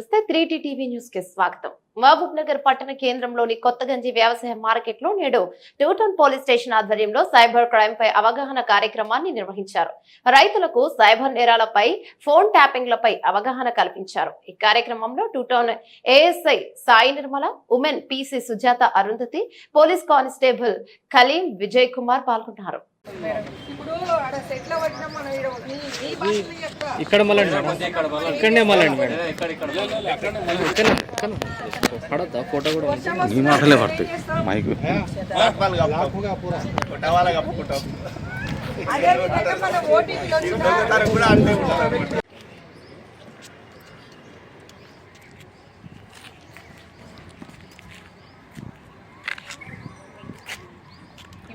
నమస్తే. Three TV న్యూస్కి స్వాగతం. మహబూబ్ నగర్ పట్టణ కేంద్రంలోని కొత్తగంజి వ్యవసాయ మార్కెట్లో నేడు టూటౌన్ పోలీస్ స్టేషన్ ఆధ్వర్యంలో సైబర్ క్రైమ్ పై అవగాహన కార్యక్రమాన్ని నిర్వహించారు. రైతులకు సైబర్ నేరాలపై ఫోన్ ట్యాపింగ్ లపై అవగాహన కల్పించారు. ఈ కార్యక్రమంలో two town ASI Sai Nirmala women PC Sujatha Arundhati police constable Kaleem Vijay Kumar పాల్గొన్నారు. ఇక్కడ మళ్ళండి మేడం. ఇక్కడనే మళ్ళండి మేడం. ఇక్కడ పడద్దా? ఫోటో కూడా నీ మాటలే పడతాయి. మైక్. అదే విధంగా మన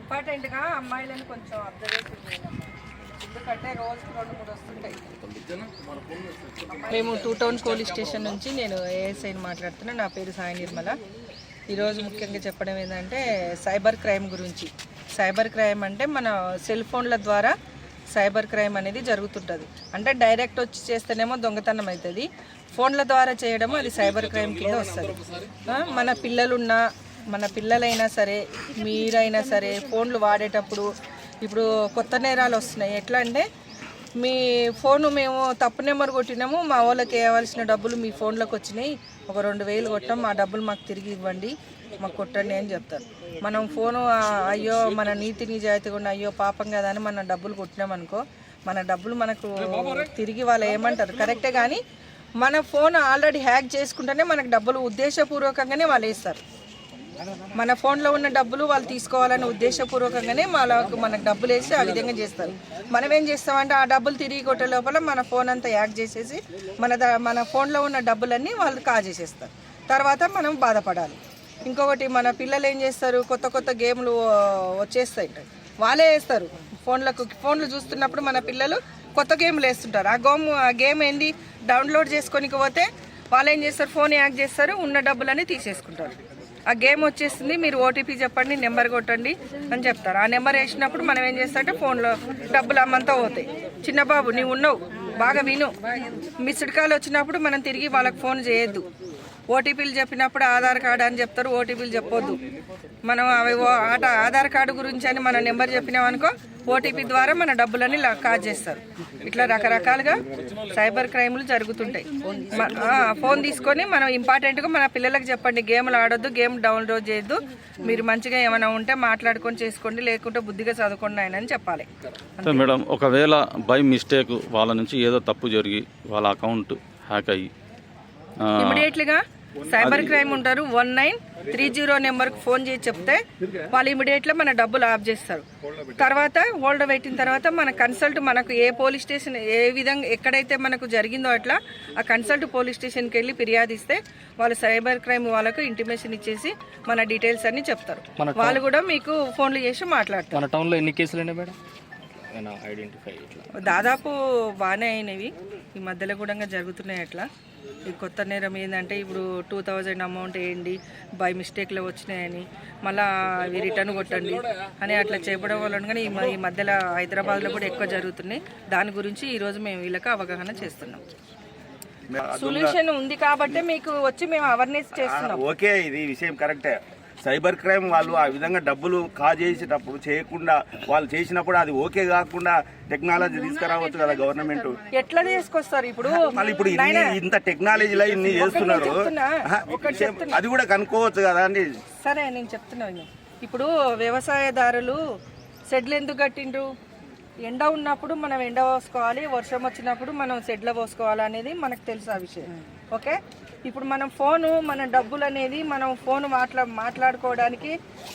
ఇంపార్టెంట్గా అమ్మాయిలను కొంచెం అబ్జర్వేషన్ చేయాలి ఎందుకంటే రోజుకి రెండు మూడు వస్తుంటాయి. మేము టూ టౌన్ పోలీస్ స్టేషన్ నుంచి నేను ఏఎస్ఐని మాట్లాడుతున్నా. నా పేరు సాయి నిర్మల. ఈరోజు ముఖ్యంగా చెప్పడం ఏంటంటే సైబర్ క్రైమ్ గురించి. సైబర్ క్రైమ్ అంటే మన సెల్ ఫోన్ల ద్వారా సైబర్ క్రైమ్ అనేది జరుగుతుంటుంది. అంటే డైరెక్ట్ వచ్చి చేస్తేనేమో దొంగతనం అవుతుంది ఫోన్ల ద్వారా చేయడము అది సైబర్ క్రైమ్ కింద వస్తుంది. మన పిల్లలున్నా మన పిల్లలైనా సరే మీరైనా సరే ఫోన్లు వాడేటప్పుడు ఇప్పుడు కొత్త నేరాలు వస్తున్నాయి. ఎట్లా అంటే మీ ఫోను మేము తప్పు నెంబర్ కొట్టినాము మా వాళ్ళకి వేయవలసిన డబ్బులు మీ ఫోన్లోకి వచ్చినాయి. ఒక రెండు వేలు కొట్టాం మా డబ్బులు మాకు తిరిగి ఇవ్వండి మాకు కొట్టండి అని చెప్తారు. మనం ఫోను ఆ, అయ్యో మన నీతి నిజాయితీగా ఉన్న అయ్యో పాపం కదా అని మన డబ్బులు కొట్టినామనుకో మన డబ్బులు మనకు తిరిగి వాళ్ళు ఏమంటారు? కరెక్టే కానీ మన ఫోన్ ఆల్రెడీ హ్యాక్ చేసుకుంటేనే మనకు డబ్బులు ఉద్దేశపూర్వకంగానే వాళ్ళు వేస్తారు. మన ఫోన్లో ఉన్న డబ్బులు వాళ్ళు తీసుకోవాలని ఉద్దేశపూర్వకంగానే వాళ్ళకు మనకు డబ్బులు వేసి ఆ విధంగా చేస్తారు. మనం ఏం చేస్తామంటే ఆ డబ్బులు తిరిగి కొట్టే లోపల మన ఫోన్ అంతా యాక్ చేసేసి మన ద- మన ఫోన్లో ఉన్న డబ్బులన్నీ వాళ్ళు కాజేసేస్తారు. తర్వాత మనం బాధపడాలి. ఇంకొకటి మన పిల్లలు ఏం చేస్తారు? కొత్త కొత్త గేమ్లు వచ్చేస్తాయి. వాళ్ళే వేస్తారు. ఫోన్లకు ఫోన్లు చూస్తున్నప్పుడు మన పిల్లలు కొత్త గేమ్లు వేస్తుంటారు. ఆ గోమ్ ఆ గేమ్ ఏంది? డౌన్లోడ్ చేసుకోనికి పోతే వాళ్ళు ఏం చేస్తారు? ఫోన్ యాక్ చేస్తారు. ఉన్న డబ్బులన్నీ తీసేసుకుంటారు. ఆ గేమ్ వచ్చేసింది. మీరు ఓటీపీ చెప్పండి నెంబర్ కొట్టండి అని చెప్తారు. ఆ నెంబర్ వేసినప్పుడు మనం ఏం చేస్తామంటే ఫోన్లో డబ్బులు అమ్మంతా పోతాయి. చిన్నబాబు నీవు ఉన్నావు బాగా విను. మిస్డ్ కాల్ వచ్చినప్పుడు మనం తిరిగి వాళ్ళకి ఫోన్ చేయొద్దు. ఓటీపీలు చెప్పినప్పుడు ఆధార్ కార్డు అని చెప్తారు ఓటీపీలు చెప్పొద్దు. మనం అవి ఓ- ఆట ఆధార్ కార్డు గురించి అని మన నెంబర్ చెప్పినామనుకో ఓటీపీ ద్వారా మన డబ్బులన్నీ లా- కాజ్ చేస్తారు ఇట్లా రకరకాలుగా సైబర్ క్రైమ్లు జరుగుతుంటాయి. ఫోన్ తీసుకొని మనం ఇంపార్టెంట్గా మన పిల్లలకు చెప్పండి గేమ్లు ఆడొద్దు గేమ్ డౌన్లోడ్ చేయొద్దు. మీరు మంచిగా ఏమైనా ఉంటే మాట్లాడుకొని చేసుకోండి లేకుంటే బుద్ధిగా చదువుకోండి ఆయన అని చెప్పాలి. మేడం ఒకవేళ బై మిస్టేక్ వాళ్ళ నుంచి ఏదో తప్పు జరిగి వాళ్ళ అకౌంట్ హ్యాక్ అయ్యి ఇమీడియట్లీగా సైబర్ క్రైమ్ ఉంటారు. వన్ నైన్ త్రీ జీరో నెంబర్కి ఫోన్ చేసి చెప్తే వాళ్ళు ఇమీడియట్గా మన డబ్బులు ఆఫ్ చేస్తారు. తర్వాత హోల్డ్ పెట్టిన తర్వాత మన కన్సల్ట్ మనకు ఏ పోలీస్ స్టేషన్ ఏ విధంగా ఎక్కడైతే మనకు జరిగిందో అట్లా ఆ కన్సల్ట్ పోలీస్ స్టేషన్కి వెళ్ళి ఫిర్యాదు ఇస్తే వాళ్ళు సైబర్ క్రైమ్ వాళ్ళకు ఇంటిమేషన్ ఇచ్చేసి మన డీటెయిల్స్ అన్ని చెప్తారు. వాళ్ళు కూడా మీకు ఫోన్లు చేసి మాట్లాడతారు. మన టౌన్లో ఎన్ని కేసులు మేడం? ఐడెంటిఫై ఇట్లా? దాదాపు బాగానే అయినవి. ఈ మధ్యలో కూడా జరుగుతున్నాయి అట్లా. ఈ కొత్త నేరం ఏంటంటే ఇప్పుడు టూ థౌజండ్ అమౌంట్ వేయండి బై మిస్టేక్లో వచ్చినాయని. మళ్ళా అవి రిటర్న్ కొట్టండి అని అట్లా చెప్పడం వల్ల కానీ ఈ మధ్యలో హైదరాబాద్లో కూడా ఎక్కువ జరుగుతున్నాయి. దాని గురించి ఈరోజు మేము వీళ్ళకి అవగాహన చేస్తున్నాం. సొల్యూషన్ ఉంది కాబట్టి మీకు వచ్చి మేము అవేర్నెస్ చేస్తున్నాం. ఓకే ఇది విషయం కరెక్టే. సైబర్ క్రైమ్ వాళ్ళు ఆ విధంగా డబ్బులు కాజేసేటప్పుడు చేయకుండా వాళ్ళు చేసినప్పుడు అది ఓకే కాకుండా టెక్నాలజీ తీసుకురావచ్చు కదా గవర్నమెంట్. ఎట్లా తీసుకొస్తారు ఇప్పుడు? మళ్ళీ ఇప్పుడు ఇంత టెక్నాలజీలో ఇన్ని చేస్తున్నారు. అది కూడా కనుక్కోవచ్చు కదా అండి. సరే నేను చెప్తున్నాను ఇప్పుడు వ్యవసాయదారులు షెడ్లు ఎందుకు కట్టిండ్రు? ఎండ ఉన్నప్పుడు మనం ఎండ పోసుకోవాలి వర్షం వచ్చినప్పుడు మనం షెడ్లో పోసుకోవాలి అనేది మనకు తెలుసు ఆ విషయం. ఓకే? ఇప్పుడు మనం ఫోను మన డబ్బులు అనేది మనం ఫోన్ మాట్లా మాట్లాడుకోవడానికి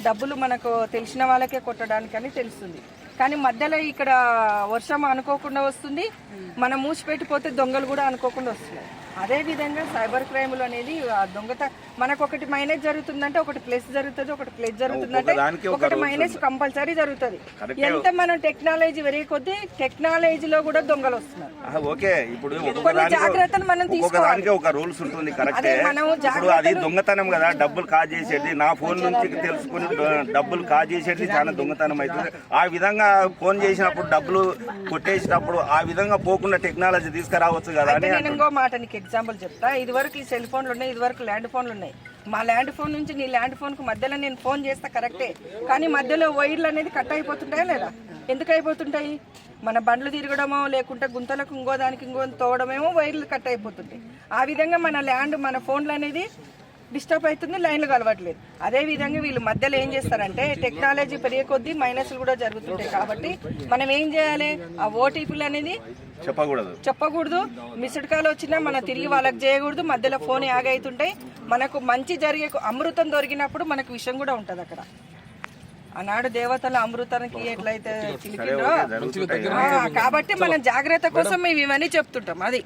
డబ్బులు మనకు తెలిసిన వాళ్ళకే కొట్టడానికి అని తెలుస్తుంది. కానీ మధ్యలో ఇక్కడ వర్షం అనుకోకుండా వస్తుంది. మనం మూసిపెట్టిపోతే దొంగలు కూడా అనుకోకుండా వస్తున్నాయి. అదే విధంగా సైబర్ క్రైములు అనేది దొంగత మనకు ఒకటి మైనస్ జరుగుతుందంటే ఒకటి ప్లస్ జరుగుతుంది ఒకటి ప్లస్ జరుగుతుందంటే ఒకటి మైనస్ కంపల్సరీ జరుగుతుంది. ఎంత మనం టెక్నాలజీ పెరిగే కొద్దీ టెక్నాలజీలో కూడా దొంగలు వస్తున్నారు. ఓకే. ఇప్పుడు కొన్ని జాగ్రత్తలు మనం తీసుకోవాలి. ఒక రూల్స్ ఉంటుంది కరెక్టే. ఇప్పుడు అది దొంగతనం కదా డబ్బులు కాజేసేది. నా ఫోన్ నుంచి తెలుసుకుని డబ్బులు కాజేసేది చాలా దొంగతనం అవుతుంది. ఆ విధంగా ఫోన్ చేసినప్పుడు డబ్బులు కొట్టేసినప్పుడు ఆ విధంగా పోకుండా టెక్నాలజీ తీసుకురావచ్చు కదా అయితే అని నేను ఇంకో మాట నీకు ఎగ్జాంపుల్ చెప్తా. ఇది వరకు ఈ సెల్ ఫోన్లు ఉన్నాయి ఇది వరకు ల్యాండ్ ఫోన్లు ఉన్నాయి. మా ల్యాండ్ ఫోన్ నుంచి నీ ల్యాండ్ ఫోన్కు మధ్యలో నేను ఫోన్ చేస్తా కరెక్టే కానీ మధ్యలో వైర్లు అనేది కట్ అయిపోతుంటాయా లేదా? ఎందుకు అయిపోతుంటాయి? మన బండ్లు తిరగడమో లేకుంటే గుంతలకు ఇంకో దానికి ఇంకో తోవడమేమో వైర్లు కట్ అయిపోతుంటాయి. ఆ విధంగా మన ల్యాండ్ మన ఫోన్లు అనేది డిస్టర్బ్ అవుతుంది లైన్లు కలవట్లేదు అదే విధంగా వీళ్ళు మధ్యలో ఏం చేస్తారంటే టెక్నాలజీ పెరిగే కొద్దీ మైనస్లు కూడా జరుగుతుంటాయి. కాబట్టి మనం ఏం చేయాలి? ఆ ఓటీపీలు అనేది చెప్పకూడదు. చెప్పకూడదు. మిస్డ్ కాల్ వచ్చినా మనం తిరిగి వాళ్ళకి చేయకూడదు. మధ్యలో ఫోన్ యాగైతుంటాయి మనకు మంచి జరిగే అమృతం దొరికినప్పుడు మనకు విషయం కూడా ఉంటుంది అక్కడ. ఆనాడు దేవతల అమృతానికి ఎట్లయితే కాబట్టి మనం జాగ్రత్త కోసం మేము ఇవన్నీ చెప్తుంటాం అది.